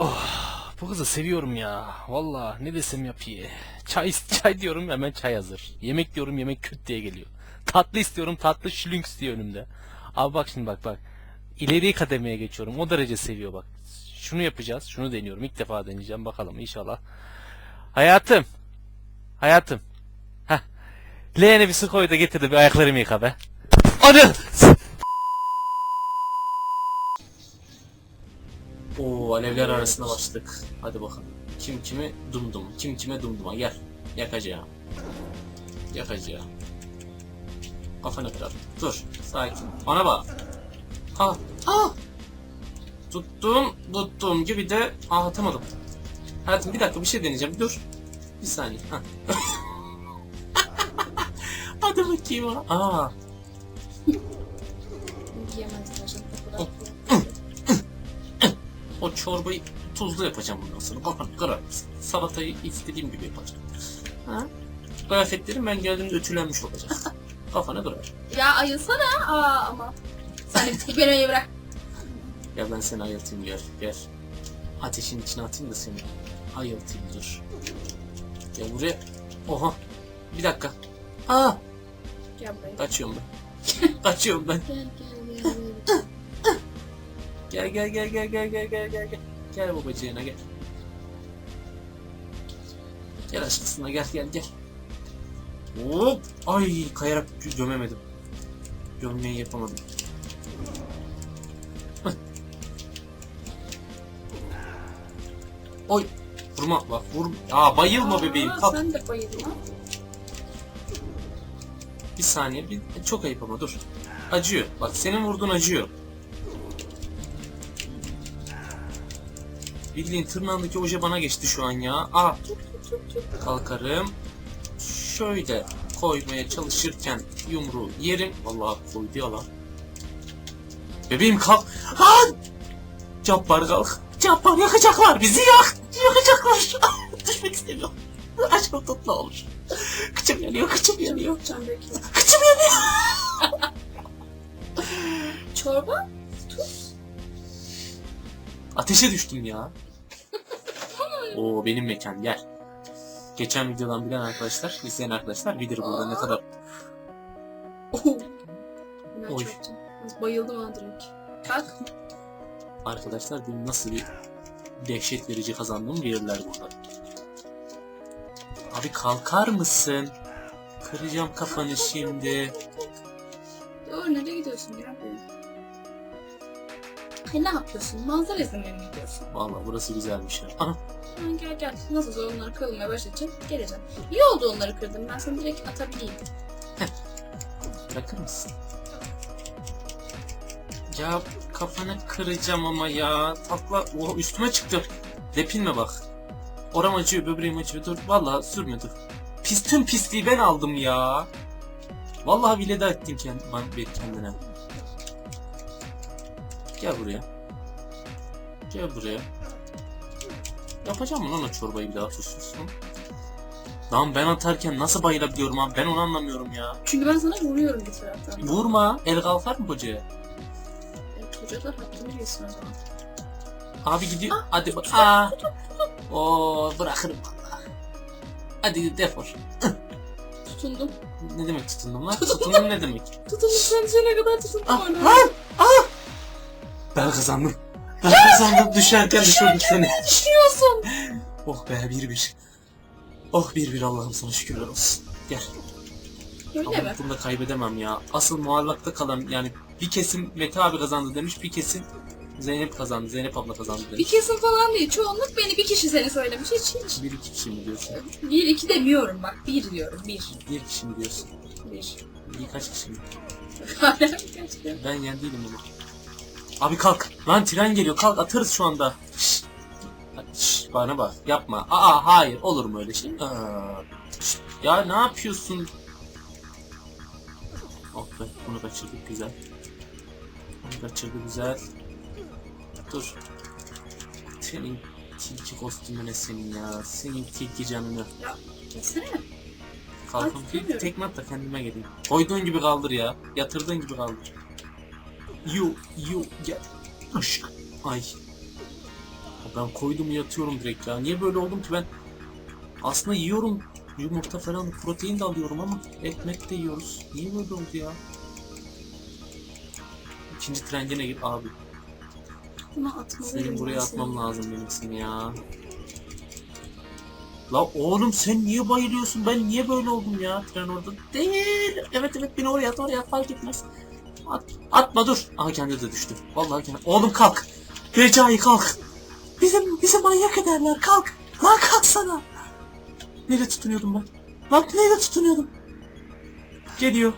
Oh, bu kızı seviyorum ya. Valla ne desem yapıyor. Çay çay diyorum hemen çay hazır. Yemek diyorum yemek küt diye geliyor. Tatlı istiyorum tatlı şlünks diye önümde. Abi bak şimdi bak bak. İleri kademeye geçiyorum. O derece seviyor bak. Şunu yapacağız. Şunu deniyorum. İlk defa deneyeceğim. Bakalım inşallah. Hayatım. Hayatım. Heh. Leğene bir su koy da bir ayaklarımı yıka be. Anı! Oo alevler arasında başladık. Hadi bakalım. Kim kimi dumdum. Kim kime dumduma gel. Yakacağım. Yakacağım. Kafanı kırar. Dur. Sakin. Bana bak. Ha. Ha. Tuttum. Tuttum gibi de ah atamadım. Hayatım bir dakika bir şey deneyeceğim. Dur. Bir saniye. Ha. Hadi bakayım. Aa. O çorbayı tuzlu yapacağım bundan sonra. Kafanı kırar. Salatayı istediğim gibi yapacağım. Ha? Kıyafetlerim ben geldiğimde ütülenmiş olacak. Kafanı kırar. Ya ayılsana. Aa ama. Sen de bir beni öyle bırak. Ya ben seni ayıltayım gel. Gel. Ateşin içine atayım da seni. Ayıltayım dur. Gel buraya. Oha. Bir dakika. Aa. Gel buraya. Kaçıyorum ben. Kaçıyorum ben. Gel gel gel. Gel gel gel gel gel gel gel gel. Gel babacığına gel. Gel aşkısına gel gel gel. Hop! Ay kayarak gömemedim. Gömmeyi yapamadım. Oy! Vurma bak vur. Aa bayılma bebeğim. Aa, Kalk. Sen de bayılma. Bir saniye. Bir, çok ayıp ama dur. Acıyor. Bak senin vurduğun acıyor. Bildiğin tırnağındaki oje bana geçti şu an ya. Aa kalkarım. Şöyle koymaya çalışırken yumruğu yerim. Vallahi koydu ya lan. Bebeğim kalk. Lan! Cabbar kalk. Cabbar yakacaklar bizi yak. Yakacaklar. Düşmek istemiyorum. Aşkım tut ne olur. Kıçım yanıyor, kıçım yanıyor. Kıçım yanıyor. Çorba? Tuz? Ateşe düştüm ya. Oo benim mekan gel. Geçen videodan bilen arkadaşlar, izleyen arkadaşlar bilir burada ne kadar. Ben Oy. çöktüm. Bayıldım ha direkt. Kalk. arkadaşlar benim nasıl bir dehşet verici kazandığımı bilirler burada. Abi kalkar mısın? Kıracağım kafanı şimdi. Dur nereye gidiyorsun ya Ay ne yapıyorsun? Manzara izlemeye mi gidiyorsun? Vallahi burası güzelmiş ya. Ana Ha, gel gel. Nasılsa onları kırılmaya başlayacak. Geleceğim. İyi oldu onları kırdım. Ben seni direkt atabileyim. bırakır mısın? Ya kafanı kıracağım ama ya. Takla o üstüme çıktı. Depinme bak. Oram acıyor, böbreğim acıyor. Dur vallahi sürme dur. Pis tüm pisliği ben aldım ya. Vallahi bile de ettin kend ben kendine. Gel buraya. Gel buraya. Yapacağım mı lan o çorbayı bir daha? Hı? Lan ben atarken nasıl bayılabiliyorum abi ben onu anlamıyorum ya. Çünkü ben sana vuruyorum bir taraftan. Vurma. El kalkar mı kocaya? Evet, hocalar hakkını yesin o zaman. Abi gidiyor. Hadi bak. Aa. Oo bırakırım valla. Hadi defol. Tutundum. Ne demek tutundum lan? Tutundum ne demek? Tutundum. Sen düşene kadar tutundum Ah, orada. ah, ah. Ben kazandım. Ben kazandım. Düşerken düşürdüm seni. Düşüyorsun. Oh be bir bir. Oh bir bir Allah'ım sana şükürler olsun. Gel. Öyle Ama mi? bunu da kaybedemem ya. Asıl muallakta kalan yani bir kesim Mete abi kazandı demiş. Bir kesim Zeynep kazandı. Zeynep abla kazandı Bir demiş. kesim falan değil. Çoğunluk beni bir kişi seni söylemiş. Hiç hiç. Bir iki kişi mi diyorsun? Bir iki demiyorum bak. Bir diyorum. Bir. Bir kişi mi diyorsun? Bir. Birkaç kişi mi? Hala birkaç kere. Ben yen değilim bunu. Abi kalk. Lan tren geliyor. Kalk atarız şu anda. Şşş. Şşş, bana bak. Yapma. Aa hayır. Olur mu öyle şey? Aa. Ya ne yapıyorsun? Oh be. Bunu kaçırdık güzel. Bunu kaçırdı güzel. Dur. Senin tilki kostümüne senin ya. Senin tilki canını. Geçsene. Kalkın tekme at da kendime geleyim. Koyduğun gibi kaldır ya. Yatırdığın gibi kaldır. You, you, gel. Aşk. Ay. Ben koydum yatıyorum direkt ya. Niye böyle oldum ki ben? Aslında yiyorum yumurta falan protein de alıyorum ama ekmek de yiyoruz. Niye böyle oldu ya? İkinci tren gene git abi. Atmalıyım. Senin buraya atmam lazım benim seni ya. La oğlum sen niye bayılıyorsun? Ben niye böyle oldum ya? Tren orada değil. Evet evet beni oraya at oraya at fark etmez. At, atma dur. Aha kendi de düştü. Vallahi kendi. Oğlum kalk. Recai kalk. Bizim bizi manyak ederler kalk. Lan kalksana. Nereye tutunuyordum ben? Lan nereye tutunuyordum? Geliyor.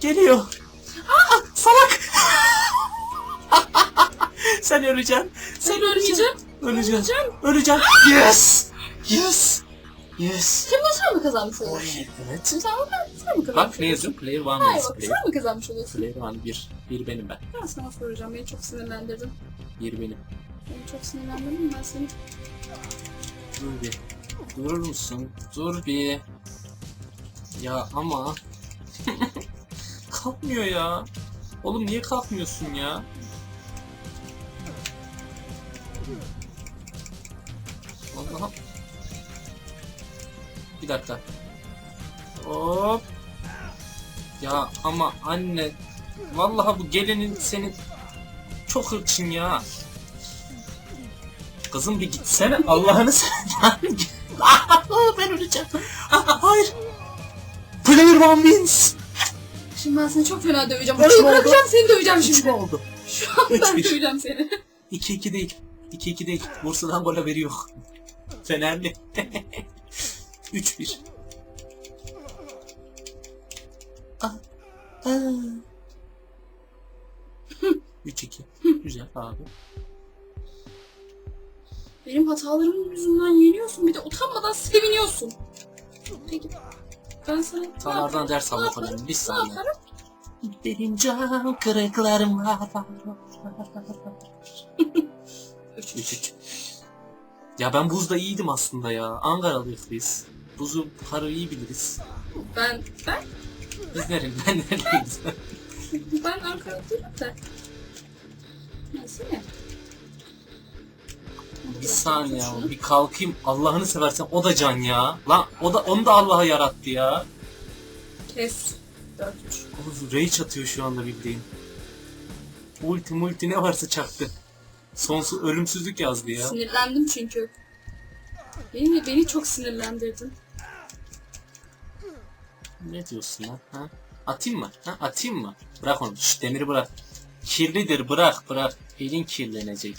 Geliyor. Aa, salak. Sen öleceksin. Sen. Öleceksin. Öleceğim. Öleceğim. Yes. Yes. Yes. Kim sen mi kazanmış oluyorsun? evet. Sen sen mi kazanmış Bak ne yazıyor? Player one Hayır bak Player, sen mi kazanmış oluyorsun? player one bir. Bir benim ben. Ben sana soracağım. Beni çok sinirlendirdin. Bir benim. Beni çok sinirlendirdin. Ben seni Dur bir. Durur musun? Dur bir. Ya ama. Kalkmıyor ya. Oğlum niye kalkmıyorsun ya? Allah'ım. Bir dakika. Hop. Ya ama anne. Vallahi bu gelinin senin çok hırçın ya. Kızım bir gitsene Allah'ını seversen. ben öleceğim. Hayır. Player one wins. Şimdi ben seni çok fena döveceğim. Orayı bırakacağım seni döveceğim mü şimdi. oldu? Şu an ben döveceğim seni. 2-2 değil. 2-2 değil. Bursa'dan gol haberi yok. Fenerli. 3-1. Ah, ah. 3-2. Güzel abi. Benim hatalarımın yüzünden yeniyorsun. Bir de utanmadan seviniyorsun. Peki. Ben sana ne ders yaparım? önemli. Bir Ne saniye. yaparım? Benim can kırıklarım var. 3-3. Ya ben buzda iyiydim aslında ya. Ankaralıyız biz. Buzu karı iyi biliriz. Ben, ben, Biz nereli? Ben nereliyiz? ben Ankara'da değilim de. Neyse ne? bir saniye ya. Bir kalkayım. Allah'ını seversen o da can ya. Lan o da onu da Allah'a yarattı ya. Kes. 4-3. Oğlum rage atıyor şu anda bildiğin. Ulti multi ne varsa çaktı. Sonsuz ölümsüzlük yazdı ya. Sinirlendim çünkü. Beni, beni çok sinirlendirdin. Ne diyorsun lan? Ha? Atayım mı? Ha? Atayım mı? Bırak onu. Şş, demiri bırak. Kirlidir bırak bırak. Elin kirlenecek.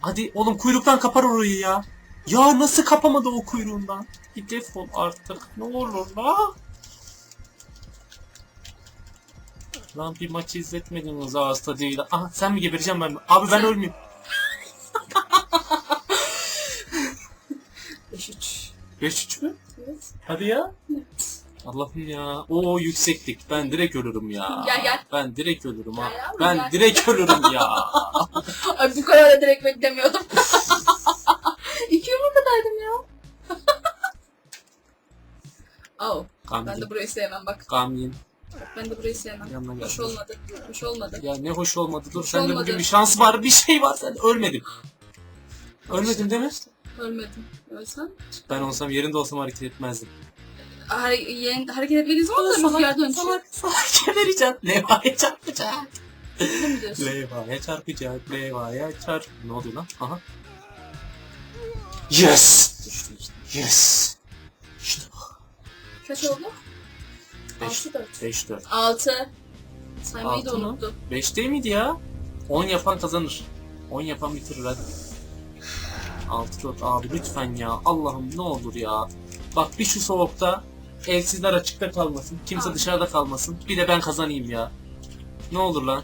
Hadi oğlum kuyruktan kapar orayı ya. Ya nasıl kapamadı o kuyruğundan? Bir defol artık. Ne olur la. Lan bir maçı izletmediniz ağız tadıyla. Aha sen mi gebereceğim ben mi? Abi ben ölmeyeyim. 5-3. 5-3 mü? Evet. Hadi ya. Allah'ım ya. O yükseklik. Ben direkt ölürüm ya. Gel, gel. Ben direkt ölürüm ha. Gel yavrum, Ben gel. direkt ölürüm ya. Ay bu kadar da direkt beklemiyordum. İki yumurtadaydım ya. Au. Ben Kamil. de burayı sevmem bak. Kamil. Ben de burayı sevmem. Yanına gel. Hoş olmadı. Hoş olmadı. Ya ne hoş olmadı. Dur sende olmadı. bugün bir şans var. Bir şey var. Sen ölmedim. Ölmedim değil mi? Ölmedim. Ölsem. Ben olsam yerinde olsam hareket etmezdim. Hare yeni, hareket etmediğin zaman da rüzgar dönüşüyor. Salak salak gebereceğim. Levhaya çarpacak. Ne mi diyorsun? Levhaya çarpacak. Levhaya çarp. Ne oluyor lan? Aha. Yes. Düştü işte. Yes. İşte bu. Kaç oldu? 5 6 4. 5 4. 6. Saymayı da Altı mı? unuttu. 5 değil miydi ya? 10 yapan kazanır. 10 yapan bitirir hadi. 6 4 abi lütfen ya. Allah'ım ne olur ya. Bak bir şu soğukta evsizler açıkta kalmasın. Kimse Abi. dışarıda kalmasın. Bir de ben kazanayım ya. Ne olur lan.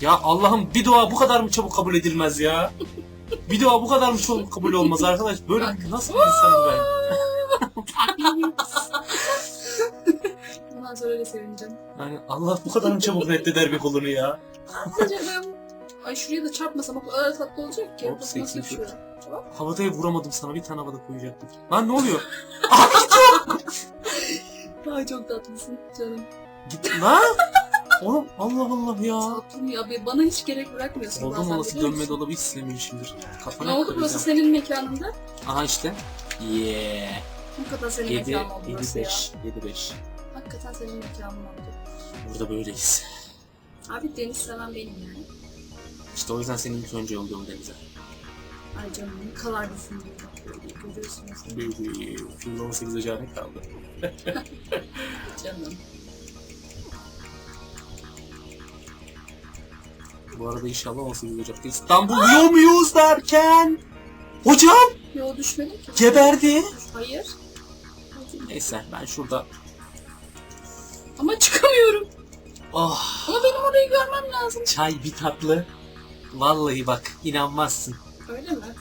Ya Allah'ım bir dua bu kadar mı çabuk kabul edilmez ya? Bir dua bu kadar mı çabuk kabul olmaz arkadaş? Böyle nasıl bir insanım ben? Bundan sonra öyle sevineceğim. Yani Allah bu kadar mı çabuk reddeder bir kulunu ya? Canım. Ay şuraya da çarpmasam o kadar tatlı olacak ki. Hop, nasıl düşüyor. Havadaya vuramadım sana bir tane havada koyacaktım. Lan ne oluyor? Ay çok tatlısın canım. Git lan. Oğlum Allah Allah ya. Tatlım ya be, bana hiç gerek bırakmıyorsun Oldum olası dönme dolabı hiç sevmemişimdir. Kafana Ne oldu burası senin mekanında? Aha işte. Yeah. Hakikaten senin 7 mekanın oldu 7 burası ya. 5 7 5. Hakikaten senin mekanın oldu. Burada böyleyiz. Abi deniz seven benim yani. İşte o yüzden senin ilk önce yolluyorum denize. Ay canım ne kadar düşünüyorum. Görüyorsunuz Baby, film 18 Ocağı ne kaldı? canım. Bu arada inşallah 18 Ocak'ta İstanbul muyuz derken Hocam Yo düşmedim ki. geberdi. Hayır. Neyse ben şurada Ama çıkamıyorum. oh Ama benim orayı görmem lazım. çay bir tatlı. Vallahi bak inanmazsın. Öyle mi?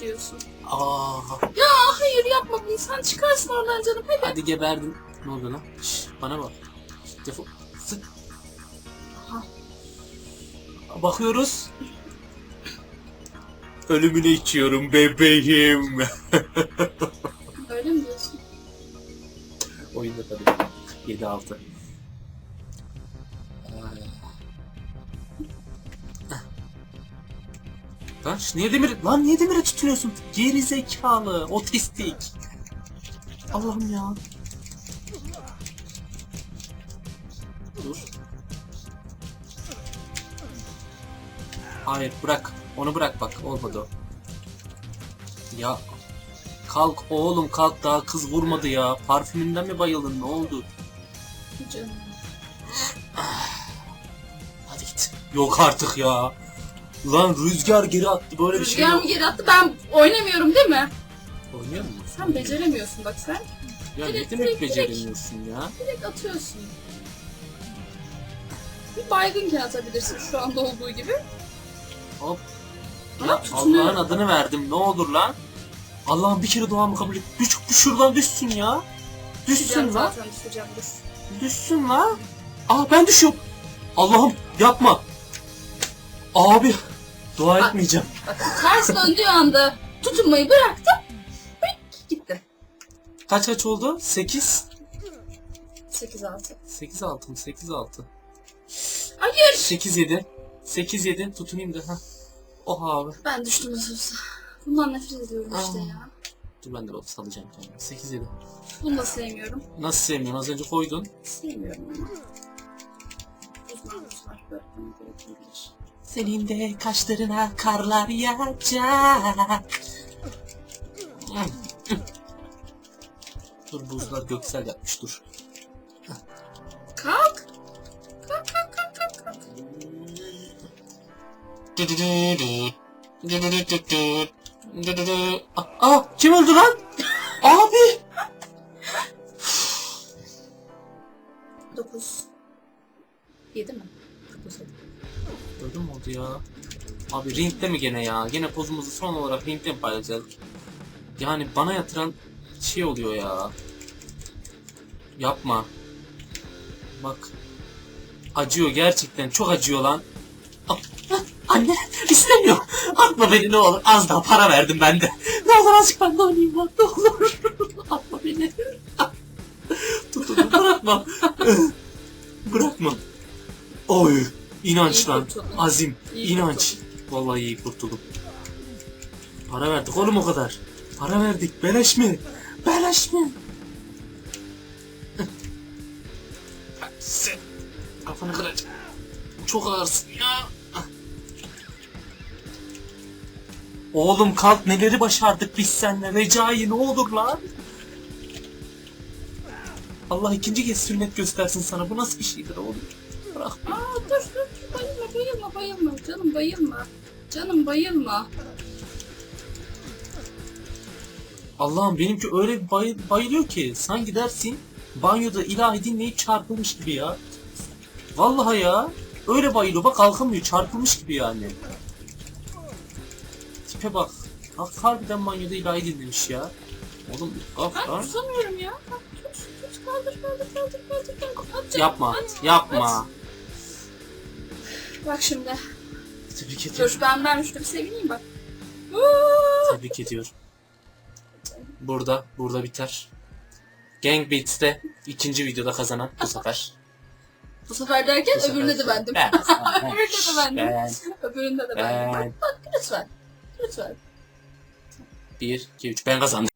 Diyorsun. Aa, Ya hayır yapma bunu. Sen çıkarsın oradan canım. Hadi. hadi geberdin. Ne oldu lan? Şş, bana bak. Defol. Sık. Aha. Bakıyoruz. Ölümüne içiyorum bebeğim. Öyle mi diyorsun? Oyunda tabii. 7-6. Şu niye demir lan niye demire tutuyorsun? Geri zekalı, otistik. Allah'ım ya. Dur. Hayır bırak. Onu bırak bak. Olmadı o. Ya kalk oğlum kalk daha kız vurmadı ya. Parfümünden mi bayıldın ne oldu? Canım. Hadi git. Yok artık ya. Lan rüzgar geri attı böyle bir şey Rüzgar yok. mı geri attı? Ben oynamıyorum değil mi? Oynuyor musun? Sen beceremiyorsun bak sen. Ya ne Direkt, demek direkt, beceremiyorsun ya? Direkt atıyorsun. Bir baygınken atabilirsin şu anda olduğu gibi. Hop. Ama Ya tutunuyor. Allah'ın adını verdim ne olur lan. Allah'ım bir kere duamı kabul et. Düş, şuradan düşsün ya. Düşeceğim Düşsün lan. zaten düşeceğim dur. Düşsün lan. Aa ben düşüyorum. Allah'ım yapma. Abi dua Bak. etmeyeceğim. Bak ters döndüğü anda tutunmayı bıraktım. Gitti. Kaç kaç oldu? 8. 8-6. 8 6 mı? 8 6. Hayır. 8 7. 8 7 tutunayım da. Heh. Oha abi. Ben düştüm nasıl olsa. Bundan nefret ediyorum işte Aa. ya. Dur ben de bak salacağım kendimi. 8 7. Bunu da sevmiyorum. Nasıl sevmiyorsun? Az önce koydun. Sevmiyorum ama. Uzmanımız var. Öğretmen gerekebilir. Senin de kaşlarına karlar yağacak. dur buzlar göksel yapmış dur. Kalk. Kalk kalk kalk kalk kalk. Aa, aa, kim öldü lan? Abi ringde mi gene ya? Gene pozumuzu son olarak ringde mi paylaşacağız? Yani bana yatıran şey oluyor ya. Yapma. Bak. Acıyor gerçekten çok acıyor lan. Ah, ah, Anne istemiyorum. Atma beni ne olur. Az daha para verdim ben de. Ne olur azıcık ben de oynayayım lan. Ne olur. Atma beni. Tut tut bırakma. bırakma. Oy. İnanç lan. Azim. İnanç. Vallahi iyi kurtuldum. Para verdik oğlum o kadar. Para verdik. Beleş mi? Beleş mi? Sen kafanı kıracağım. Çok ağırsın ya. Oğlum kalk neleri başardık biz seninle. Recai ne olur lan. Allah ikinci kez sünnet göstersin sana. Bu nasıl bir şeydir oğlum? Bırak. Aa dur bayılma bayılma. Canım bayılma. Canım bayılma. Allah'ım benimki öyle bir bay- bayılıyor ki sanki dersin banyoda ilahi dinleyip çarpılmış gibi ya. Vallahi ya. Öyle bayılıyor bak kalkamıyor çarpılmış gibi yani. Tipe bak. Bak harbiden banyoda ilahi dinlemiş ya. Oğlum kalk Ben lan. tutamıyorum ya. Bak, Tut tut kaldır kaldır kaldır kaldır kaldır. Yapma. Yapma. Bak şimdi. Tebrik ediyorum. Dur ben bir sevineyim bak. Tebrik ediyorum. Burada, burada biter. Gang Beats'te ikinci videoda kazanan bu sefer. Bu sefer derken Bu sefer öbüründe de bendim. Ben. ben, öbüründe de bendim. ben, Öbüründe de bendim. ben. Bak bak lütfen. Lütfen. 1, 2, 3. Ben kazandım.